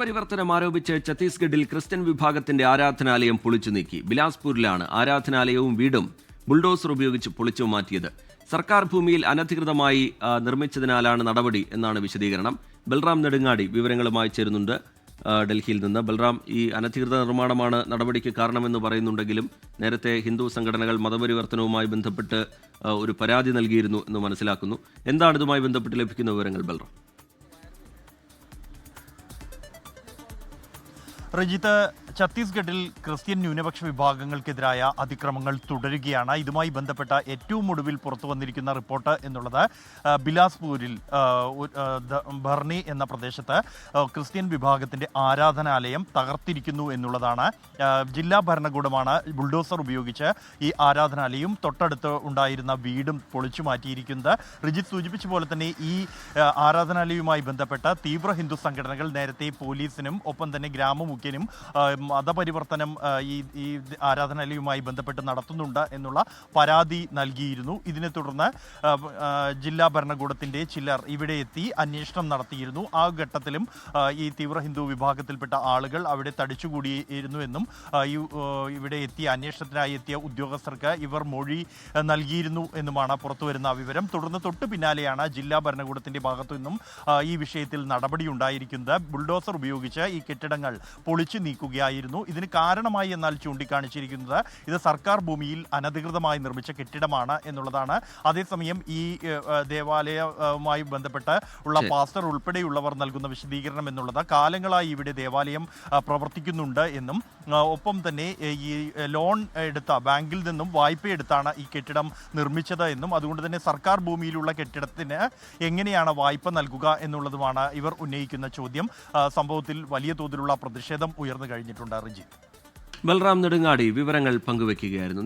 പരിവർത്തനം ആരോപിച്ച് ഛത്തീസ്ഗഡിൽ ക്രിസ്ത്യൻ വിഭാഗത്തിന്റെ ആരാധനാലയം പൊളിച്ചു നീക്കി. ബിലാസ്പൂരിലാണ് ആരാധനാലയവും വീടും ബുൾഡോസർ ഉപയോഗിച്ച് പൊളിച്ചു മാറ്റിയത്. സർക്കാർ ഭൂമിയിൽ അനധികൃതമായി നിർമ്മിച്ചതിനാലാണ് നടപടി എന്നാണ് വിശദീകരണം. ബൽറാം നെടുങ്ങാടി വിവരങ്ങളുമായി ചേരുന്നുണ്ട്. ഡൽഹിയിൽ നിന്ന്. ബൽറാം ഈ അനധികൃത നിർമ്മാണമാണ് നടപടിക്ക് കാരണമെന്ന് പറയുന്നുണ്ടെങ്കിലും നേരത്തെ ഹിന്ദു സംഘടനകൾ മതപരിവർത്തനവുമായി ബന്ധപ്പെട്ട് ഒരു പരാതി നൽകിയിരുന്നു എന്ന് മനസ്സിലാക്കുന്നു. എന്താണ് ഇതുമായി ബന്ധപ്പെട്ട് ലഭിക്കുന്ന വിവരങ്ങൾ ബൽറാം? റജിത്ത് ഛത്തീസ്ഗഡിൽ ക്രിസ്ത്യൻ ന്യൂനപക്ഷ വിഭാഗങ്ങൾക്കെതിരായ അതിക്രമങ്ങൾ തുടരുകയാണ്. ഇതുമായി ബന്ധപ്പെട്ട ഏറ്റവും ഒടുവിൽ പുറത്തു വന്നിരിക്കുന്ന റിപ്പോർട്ട് എന്നുള്ളത് ബിലാസ്പൂരിൽ ബർണി എന്ന പ്രദേശത്ത് ക്രിസ്ത്യൻ വിഭാഗത്തിന്റെ ആരാധനാലയം തകർത്തിരിക്കുന്നു എന്നുള്ളതാണ്. ജില്ലാ ഭരണകൂടമാണ് ബുൾഡോസർ ഉപയോഗിച്ച് ഈ ആരാധനാലയം തൊട്ടടുത്ത് ഉണ്ടായിരുന്ന വീടും പൊളിച്ചു മാറ്റിയിരിക്കുന്നത്. റിജിത്ത് സൂചിപ്പിച്ച പോലെ തന്നെ ഈ ആരാധനാലയവുമായി ബന്ധപ്പെട്ട തീവ്ര ഹിന്ദു സംഘടനകൾ നേരത്തെ പോലീസിനും ഒപ്പം തന്നെ ഗ്രാമമുഖ്യനും മതപരിവർത്തനം ഈ ഈ ആരാധനാലയവുമായി ബന്ധപ്പെട്ട് നടത്തുന്നുണ്ട് എന്നുള്ള പരാതി നൽകിയിരുന്നു. ഇതിനെ തുടർന്ന് ജില്ലാ ഭരണകൂടത്തിന്റെ ചിലർ ഇവിടെ എത്തി അന്വേഷണം നടത്തിയിരുന്നു. ആ ഘട്ടത്തിലും ഈ തീവ്ര ഹിന്ദു വിഭാഗത്തിൽപ്പെട്ട ആളുകൾ അവിടെ തടിച്ചുകൂടിയിരുന്നു എന്നും ഇവിടെ എത്തിയ അന്വേഷണത്തിനായി എത്തിയ ഉദ്യോഗസ്ഥർക്ക് ഇവർ മൊഴി നൽകിയിരുന്നു എന്നുമാണ് പുറത്തുവരുന്ന വിവരം. തുടർന്ന് തൊട്ടു പിന്നാലെയാണ് ജില്ലാ ഭരണകൂടത്തിന്റെ ഭാഗത്തു നിന്നും ഈ വിഷയത്തിൽ നടപടി ഉണ്ടായിരിക്കുന്നത്. ബുൾഡോസർ ഉപയോഗിച്ച് ഈ കെട്ടിടങ്ങൾ പൊളിച്ചു നീക്കുകയായിരുന്നു ഇതിന് കാരണമായി എന്നാൽ ചൂണ്ടിക്കാണിച്ചിരിക്കുന്നത് ഇത് സർക്കാർ ഭൂമിയിൽ അനധികൃതമായി നിർമ്മിച്ച കെട്ടിടമാണ് എന്നുള്ളതാണ്. അതേസമയം ഈ ദേവാലയവുമായി ബന്ധപ്പെട്ട് ഉള്ള പാസ്റ്റർ ഉൾപ്പെടെയുള്ളവർ നൽകുന്ന വിശദീകരണം എന്നുള്ളത് കാലങ്ങളായി ഇവിടെ ദേവാലയം പ്രവർത്തിക്കുന്നുണ്ട് എന്നും ഒപ്പം തന്നെ ഈ ലോൺ എടുത്ത ബാങ്കിൽ നിന്നും വായ്പ എടുത്താണ് ഈ കെട്ടിടം നിർമ്മിച്ചത് എന്നും അതുകൊണ്ട് തന്നെ സർക്കാർ ഭൂമിയിലുള്ള കെട്ടിടത്തിന് എങ്ങനെയാണ് വായ്പ നൽകുക എന്നുള്ളതുമാണ് ഇവർ ഉന്നയിക്കുന്ന ചോദ്യം. സംഭവത്തിൽ വലിയ തോതിലുള്ള പ്രതിഷേധം ഉയർന്നു കഴിഞ്ഞിട്ടുണ്ട് റിജി. ബൽറാം നെടുങ്ങാടി വിവരങ്ങൾ പങ്കുവയ്ക്കുകയായിരുന്നു